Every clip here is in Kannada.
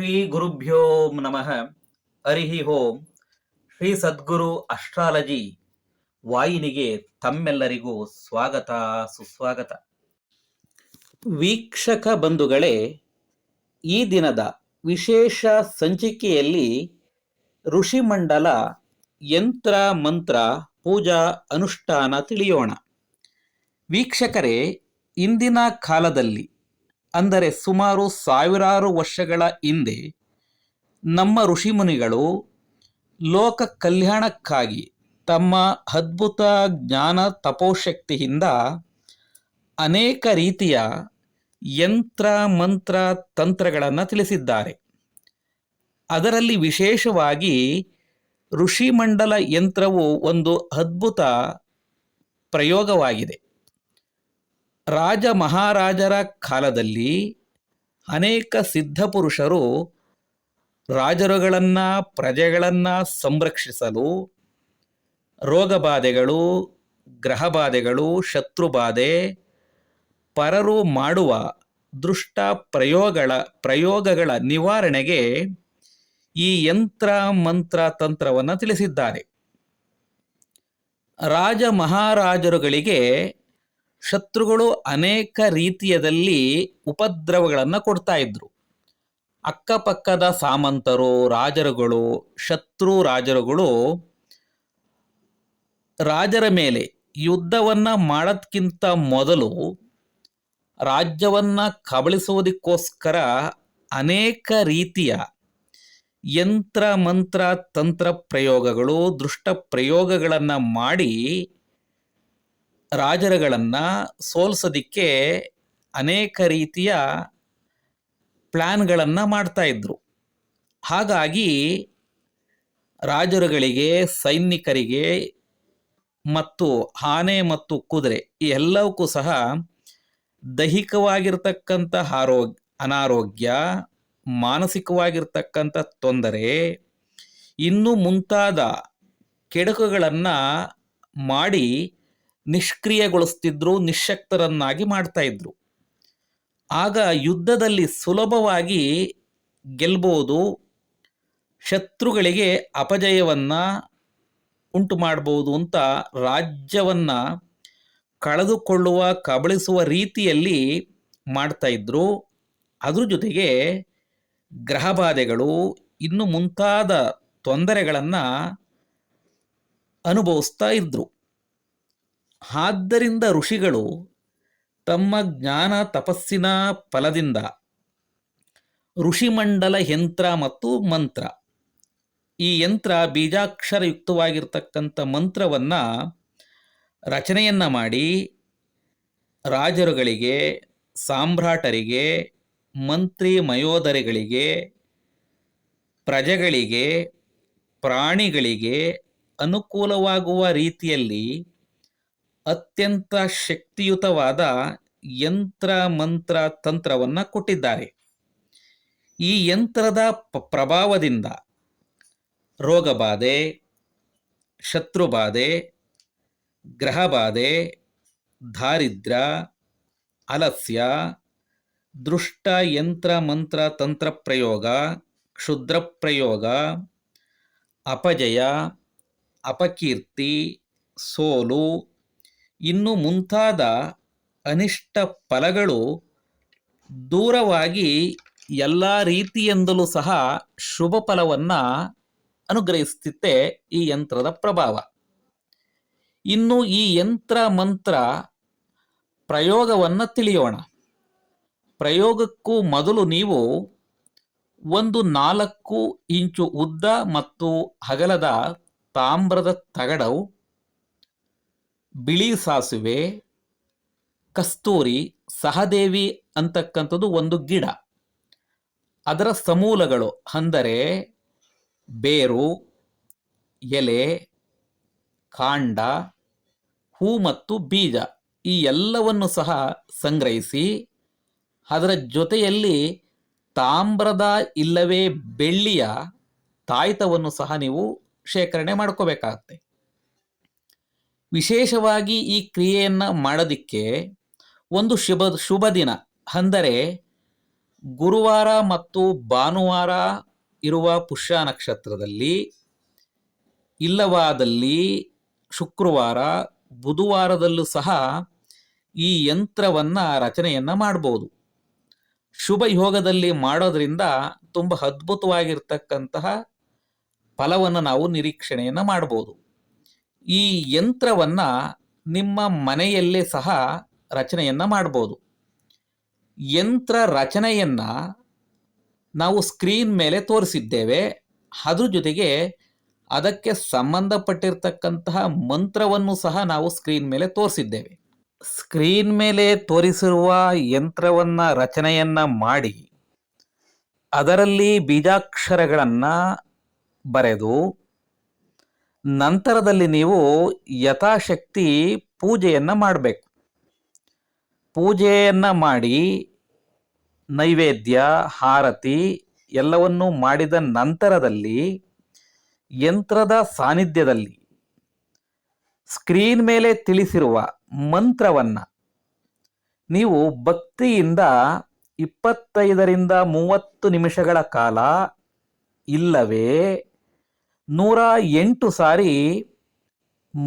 ಶ್ರೀ ಗುರುಭ್ಯೋ ನಮಃ ಹರಿ ಓಂ ಶ್ರೀ ಸದ್ಗುರು ಅಸ್ಟ್ರಾಲಜಿ ವಾಹಿನಿಗೆ ತಮ್ಮೆಲ್ಲರಿಗೂ ಸ್ವಾಗತ, ಸುಸ್ವಾಗತ. ವೀಕ್ಷಕ ಬಂಧುಗಳೇ, ಈ ದಿನದ ವಿಶೇಷ ಸಂಚಿಕೆಯಲ್ಲಿ ಋಷಿಮಂಡಲ ಯಂತ್ರ, ಮಂತ್ರ, ಪೂಜಾ, ಅನುಷ್ಠಾನ ತಿಳಿಯೋಣ. ವೀಕ್ಷಕರೇ, ಇಂದಿನ ಕಾಲದಲ್ಲಿ ಅಂದರೆ ಸುಮಾರು ಸಾವಿರಾರು ವರ್ಷಗಳ ಹಿಂದೆ ನಮ್ಮ ಋಷಿಮುನಿಗಳು ಲೋಕ ಕಲ್ಯಾಣಕ್ಕಾಗಿ ತಮ್ಮ ಅದ್ಭುತ ಜ್ಞಾನ ತಪೋಶಕ್ತಿಯಿಂದ ಅನೇಕ ರೀತಿಯ ಯಂತ್ರ, ಮಂತ್ರ, ತಂತ್ರಗಳನ್ನು ತಿಳಿಸಿದ್ದಾರೆ. ಅದರಲ್ಲಿ ವಿಶೇಷವಾಗಿ ಋಷಿಮಂಡಲ ಯಂತ್ರವು ಒಂದು ಅದ್ಭುತ ಪ್ರಯೋಗವಾಗಿದೆ. ರಾಜ ಮಹಾರಾಜರ ಕಾಲದಲ್ಲಿ ಅನೇಕ ಸಿದ್ಧಪುರುಷರು ರಾಜರುಗಳನ್ನು, ಪ್ರಜೆಗಳನ್ನು ಸಂರಕ್ಷಿಸಲು ರೋಗಬಾಧೆಗಳು ಗ್ರಹಬಾಧೆಗಳು ಶತ್ರುಬಾಧೆ ಪರರು ಮಾಡುವ ದೃಷ್ಟ ಪ್ರಯೋಗಗಳ ಪ್ರಯೋಗಗಳ ನಿವಾರಣೆಗೆ ಈ ಯಂತ್ರ, ಮಂತ್ರ, ತಂತ್ರವನ್ನು ತಿಳಿಸಿದ್ದಾರೆ. ರಾಜ ಮಹಾರಾಜರುಗಳಿಗೆ ಶತ್ರುಗಳು ಅನೇಕ ರೀತಿಯದಲ್ಲಿ ಉಪದ್ರವಗಳನ್ನು ಕೊಡ್ತಾ ಇದ್ರು. ಅಕ್ಕಪಕ್ಕದ ಸಾಮಂತರು, ರಾಜರುಗಳು, ಶತ್ರು ರಾಜರುಗಳು ರಾಜರ ಮೇಲೆ ಯುದ್ಧವನ್ನ ಮಾಡೋದಕ್ಕಿಂತ ಮೊದಲು ರಾಜ್ಯವನ್ನ ಕಬಳಿಸುವುದಕ್ಕೋಸ್ಕರ ಅನೇಕ ರೀತಿಯ ಯಂತ್ರ, ಮಂತ್ರ, ತಂತ್ರ ಪ್ರಯೋಗಗಳು, ದೃಷ್ಟ ಪ್ರಯೋಗಗಳನ್ನು ಮಾಡಿ ರಾಜರುಗಳನ್ನು ಸೋಲ್ಸೋದಿಕ್ಕೆ ಅನೇಕ ರೀತಿಯ ಪ್ಲ್ಯಾನ್ಗಳನ್ನು ಮಾಡ್ತಾ ಇದ್ರು. ಹಾಗಾಗಿ ರಾಜರುಗಳಿಗೆ, ಸೈನಿಕರಿಗೆ ಮತ್ತು ಆನೆ ಮತ್ತು ಕುದುರೆ ಈ ಎಲ್ಲವಕ್ಕೂ ಸಹ ದೈಹಿಕವಾಗಿರ್ತಕ್ಕಂಥ ಆರೋಗ್ಯ, ಅನಾರೋಗ್ಯ, ಮಾನಸಿಕವಾಗಿರ್ತಕ್ಕಂಥ ತೊಂದರೆ, ಇನ್ನು ಮುಂತಾದ ಕೆಡುಕುಗಳನ್ನು ಮಾಡಿ ನಿಷ್ಕ್ರಿಯಗೊಳಿಸ್ತಿದ್ರು ನಿಶಕ್ತರನ್ನಾಗಿ ಮಾಡ್ತಾ ಇದ್ರು. ಆಗ ಯುದ್ಧದಲ್ಲಿ ಸುಲಭವಾಗಿ ಗೆಲ್ಬೋದು, ಶತ್ರುಗಳಿಗೆ ಅಪಜಯವನ್ನ ಉಂಟು ಮಾಡಬಹುದು ಅಂತ ರಾಜ್ಯವನ್ನ ಕಳೆದುಕೊಳ್ಳುವ, ಕಬಳಿಸುವ ರೀತಿಯಲ್ಲಿ ಮಾಡ್ತಾ ಇದ್ರು. ಅದ್ರ ಜೊತೆಗೆ ಗ್ರಹಬಾಧೆಗಳು ಇನ್ನು ಮುಂತಾದ ತೊಂದರೆಗಳನ್ನು ಅನುಭವಿಸ್ತಾ ಇದ್ರು. ಆದ್ದರಿಂದ ಋಷಿಗಳು ತಮ್ಮ ಜ್ಞಾನ ತಪಸ್ಸಿನ ಫಲದಿಂದ ಋಷಿಮಂಡಲ ಯಂತ್ರ ಮತ್ತು ಮಂತ್ರ. ಈ ಯಂತ್ರ ಬೀಜಾಕ್ಷರಯುಕ್ತವಾಗಿರ್ತಕ್ಕಂಥ ಮಂತ್ರವನ್ನು ರಚನೆಯನ್ನ ಮಾಡಿ ರಾಜರುಗಳಿಗೆ, ಸಾಮ್ರಾಟರಿಗೆ, ಮಂತ್ರಿ ಮಯೋದರಿಗಳಿಗೆ, ಪ್ರಜೆಗಳಿಗೆ, ಪ್ರಾಣಿಗಳಿಗೆ ಅನುಕೂಲವಾಗುವ ರೀತಿಯಲ್ಲಿ ಅತ್ಯಂತ ಶಕ್ತಿಯುತವಾದ ಯಂತ್ರ ಮಂತ್ರ ತಂತ್ರವನ್ನು ಕೊಟ್ಟಿದ್ದಾರೆ. ಈ ಯಂತ್ರದ ಪ್ರಭಾವದಿಂದ ರೋಗಬಾಧೆ ಶತ್ರುಬಾಧೆ ಗ್ರಹಬಾಧೆ ದಾರಿದ್ರ್ಯ ಅಲಸ್ಯ, ದೃಷ್ಟ ಯಂತ್ರ ಮಂತ್ರ ತಂತ್ರ ಪ್ರಯೋಗ, ಕ್ಷುದ್ರ ಪ್ರಯೋಗ, ಅಪಜಯ, ಅಪಕೀರ್ತಿ, ಸೋಲು ಇನ್ನು ಮುಂತಾದ ಅನಿಷ್ಟ ಫಲಗಳು ದೂರವಾಗಿ ಎಲ್ಲ ರೀತಿಯಿಂದಲೂ ಸಹ ಶುಭ ಫಲವನ್ನು ಅನುಗ್ರಹಿಸುತ್ತೆ ಈ ಯಂತ್ರದ ಪ್ರಭಾವ. ಇನ್ನು ಈ ಯಂತ್ರ ಮಂತ್ರ ಪ್ರಯೋಗವನ್ನು ತಿಳಿಯೋಣ. ಪ್ರಯೋಗಕ್ಕೂ ಮೊದಲು ನೀವು ಒಂದು ನಾಲ್ಕು ಇಂಚು ಉದ್ದ ಮತ್ತು ಅಗಲದ ತಾಮ್ರದ ತಗಡವು ಬಿಳಿ ಸಾಸುವೆ, ಕಸ್ತೂರಿ, ಸಹದೇವಿ ಅಂತಕ್ಕಂಥದ್ದು ಒಂದು ಗಿಡ. ಅದರ ಸಮೂಲಗಳು ಅಂದರೆ ಬೇರು, ಎಲೆ, ಕಾಂಡ, ಹೂ ಮತ್ತು ಬೀಜ. ಈ ಎಲ್ಲವನ್ನು ಸಹ ಸಂಗ್ರಹಿಸಿ ಅದರ ಜೊತೆಯಲ್ಲಿ ತಾಮ್ರದ ಇಲ್ಲವೇ ಬೆಳ್ಳಿಯ ತಾಯ್ತವನ್ನು ಸಹ ನೀವು ಶೇಖರಣೆ ಮಾಡ್ಕೋಬೇಕಾಗತ್ತೆ. ವಿಶೇಷವಾಗಿ ಈ ಕ್ರಿಯೆಯನ್ನು ಮಾಡೋದಕ್ಕೆ ಒಂದು ಶುಭ ಶುಭ ದಿನ. ಅಂದರೆ ಗುರುವಾರ ಮತ್ತು ಭಾನುವಾರ ಇರುವ ಪುಷ್ಯ ನಕ್ಷತ್ರದಲ್ಲಿ ಇಲ್ಲವಾದಲ್ಲಿ ಶುಕ್ರವಾರ, ಬುಧವಾರದಲ್ಲೂ ಸಹ ಈ ಯಂತ್ರವನ್ನು ರಚನೆಯನ್ನು ಮಾಡ್ಬೋದು. ಶುಭ ಯೋಗದಲ್ಲಿ ಮಾಡೋದ್ರಿಂದ ತುಂಬ ಅದ್ಭುತವಾಗಿರ್ತಕ್ಕಂತಹ ಫಲವನ್ನು ನಾವು ನಿರೀಕ್ಷಣೆಯನ್ನು ಮಾಡ್ಬೋದು. ಈ ಯಂತ್ರವನ್ನು ನಿಮ್ಮ ಮನೆಯಲ್ಲೇ ಸಹ ರಚನೆಯನ್ನು ಮಾಡ್ಬೋದು. ಯಂತ್ರ ರಚನೆಯನ್ನು ನಾವು ಸ್ಕ್ರೀನ್ ಮೇಲೆ ತೋರಿಸಿದ್ದೇವೆ. ಅದ್ರ ಜೊತೆಗೆ ಅದಕ್ಕೆ ಸಂಬಂಧಪಟ್ಟಿರ್ತಕ್ಕಂತಹ ಮಂತ್ರವನ್ನು ಸಹ ನಾವು ಸ್ಕ್ರೀನ್ ಮೇಲೆ ತೋರಿಸಿದ್ದೇವೆ. ಸ್ಕ್ರೀನ್ ಮೇಲೆ ತೋರಿಸಿರುವ ಯಂತ್ರವನ್ನು ರಚನೆಯನ್ನು ಮಾಡಿ ಅದರಲ್ಲಿ ಬೀಜಾಕ್ಷರಗಳನ್ನು ಬರೆದು ನಂತರದಲ್ಲಿ ನೀವು ಯಥಾಶಕ್ತಿ ಪೂಜೆಯನ್ನು ಮಾಡಬೇಕು. ಪೂಜೆಯನ್ನು ಮಾಡಿ ನೈವೇದ್ಯ, ಹಾರತಿ ಎಲ್ಲವನ್ನೂ ಮಾಡಿದ ನಂತರದಲ್ಲಿ ಯಂತ್ರದ ಸಾನ್ನಿಧ್ಯದಲ್ಲಿ ಸ್ಕ್ರೀನ್ ಮೇಲೆ ತಿಳಿಸಿರುವ ಮಂತ್ರವನ್ನು ನೀವು ಭಕ್ತಿಯಿಂದ ಇಪ್ಪತ್ತೈದರಿಂದ ಮೂವತ್ತು ನಿಮಿಷಗಳ ಕಾಲ ಇಲ್ಲವೇ ನೂರ ಎಂಟು ಸಾರಿ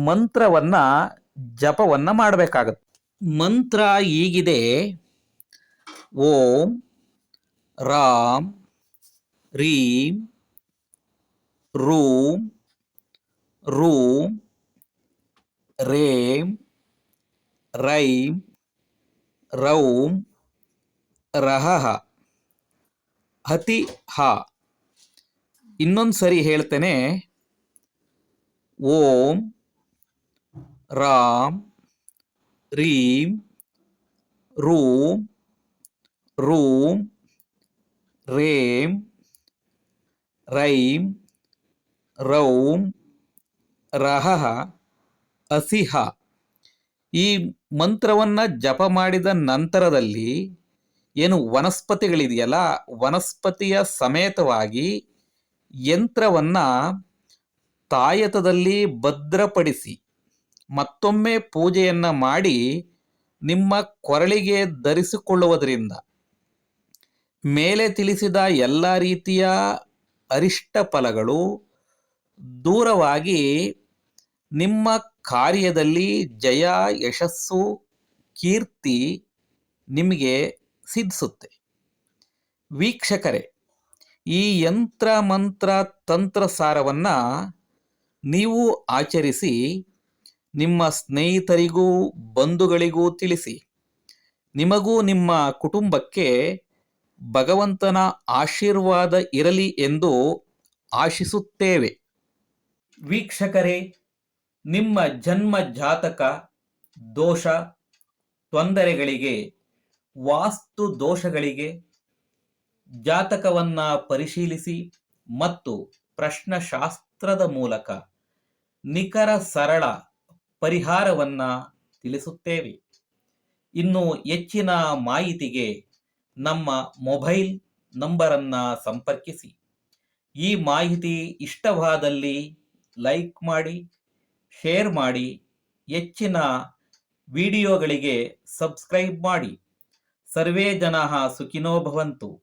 ಮಂತ್ರವನ್ನು ಜಪವನ್ನು ಮಾಡಬೇಕಾಗತ್ತೆ. ಮಂತ್ರ ಹೀಗಿದೆ ಓಂ, ರಾಮ್, ರೀಂ, ರೂಂ ರೂಂ, ರೇಂ, ರೈಂ, ರೌಂ ರಹಃ ಹತಿ, ಹ. ಇನ್ನೊಂದು ಸರಿ ಹೇಳ್ತೇನೆ. ಓಂ ರಾಮ್ ರೀಂ ರೂಂ ರೂಂ ರೇಂ ರೈಂ ರೌಂ ರಹ ಅಸಿಹ. ಈ ಮಂತ್ರವನ್ನು ಜಪ ಮಾಡಿದ ನಂತರದಲ್ಲಿ ಏನು ವನಸ್ಪತಿಗಳಿದೆಯಲ್ಲ, ವನಸ್ಪತಿಯ ಸಮೇತವಾಗಿ ಯಂತ್ರವನ್ನು ತಾಯತದಲ್ಲಿ ಭದ್ರಪಡಿಸಿ ಮತ್ತೊಮ್ಮೆ ಪೂಜೆಯನ್ನು ಮಾಡಿ ನಿಮ್ಮ ಕೊರಳಿಗೆ ಧರಿಸಿಕೊಳ್ಳುವುದರಿಂದ. ಮೇಲೆ ತಿಳಿಸಿದ ಎಲ್ಲ ರೀತಿಯ ಅರಿಷ್ಟ ಫಲಗಳು ದೂರವಾಗಿ ನಿಮ್ಮ ಕಾರ್ಯದಲ್ಲಿ ಜಯ, ಯಶಸ್ಸು, ಕೀರ್ತಿ ನಿಮಗೆ ಸಿದ್ಧಿಸುತ್ತೆ. ವೀಕ್ಷಕರೇ ಈ ಯಂತ್ರ ಮಂತ್ರ ತಂತ್ರ ಸಾರವನ್ನ ನೀವು ಆಚರಿಸಿ, ನಿಮ್ಮ ಸ್ನೇಹಿತರಿಗೂ, ಬಂಧುಗಳಿಗೂ ತಿಳಿಸಿ. ನಿಮಗೂ ನಿಮ್ಮ ಕುಟುಂಬಕ್ಕೆ ಭಗವಂತನ ಆಶೀರ್ವಾದ ಇರಲಿ ಎಂದು ಆಶಿಸುತ್ತೇವೆ. ವೀಕ್ಷಕರೇ, ನಿಮ್ಮ ಜನ್ಮ ಜಾತಕ, ದೋಷ, ತೊಂದರೆಗಳಿಗೆ, ವಾಸ್ತು ದೋಷಗಳಿಗೆ ಜಾತಕವನ್ನು ಪರಿಶೀಲಿಸಿ ಮತ್ತು ಪ್ರಶ್ನಶಾಸ್ತ್ರದ ಮೂಲಕ ನಿಖರ ಸರಳ ಪರಿಹಾರವನ್ನು ತಿಳಿಸುತ್ತೇವೆ. ಇನ್ನು ಹೆಚ್ಚಿನ ಮಾಹಿತಿಗೆ ನಮ್ಮ ಮೊಬೈಲ್ ನಂಬರನ್ನು ಸಂಪರ್ಕಿಸಿ. ಈ ಮಾಹಿತಿ ಇಷ್ಟವಾದಲ್ಲಿ ಲೈಕ್ ಮಾಡಿ, ಶೇರ್ ಮಾಡಿ, ಹೆಚ್ಚಿನ ವಿಡಿಯೋಗಳಿಗೆ ಸಬ್ಸ್ಕ್ರೈಬ್ ಮಾಡಿ. ಸರ್ವೇ ಜನ ಸುಖಿನೋ ಭವಂತು.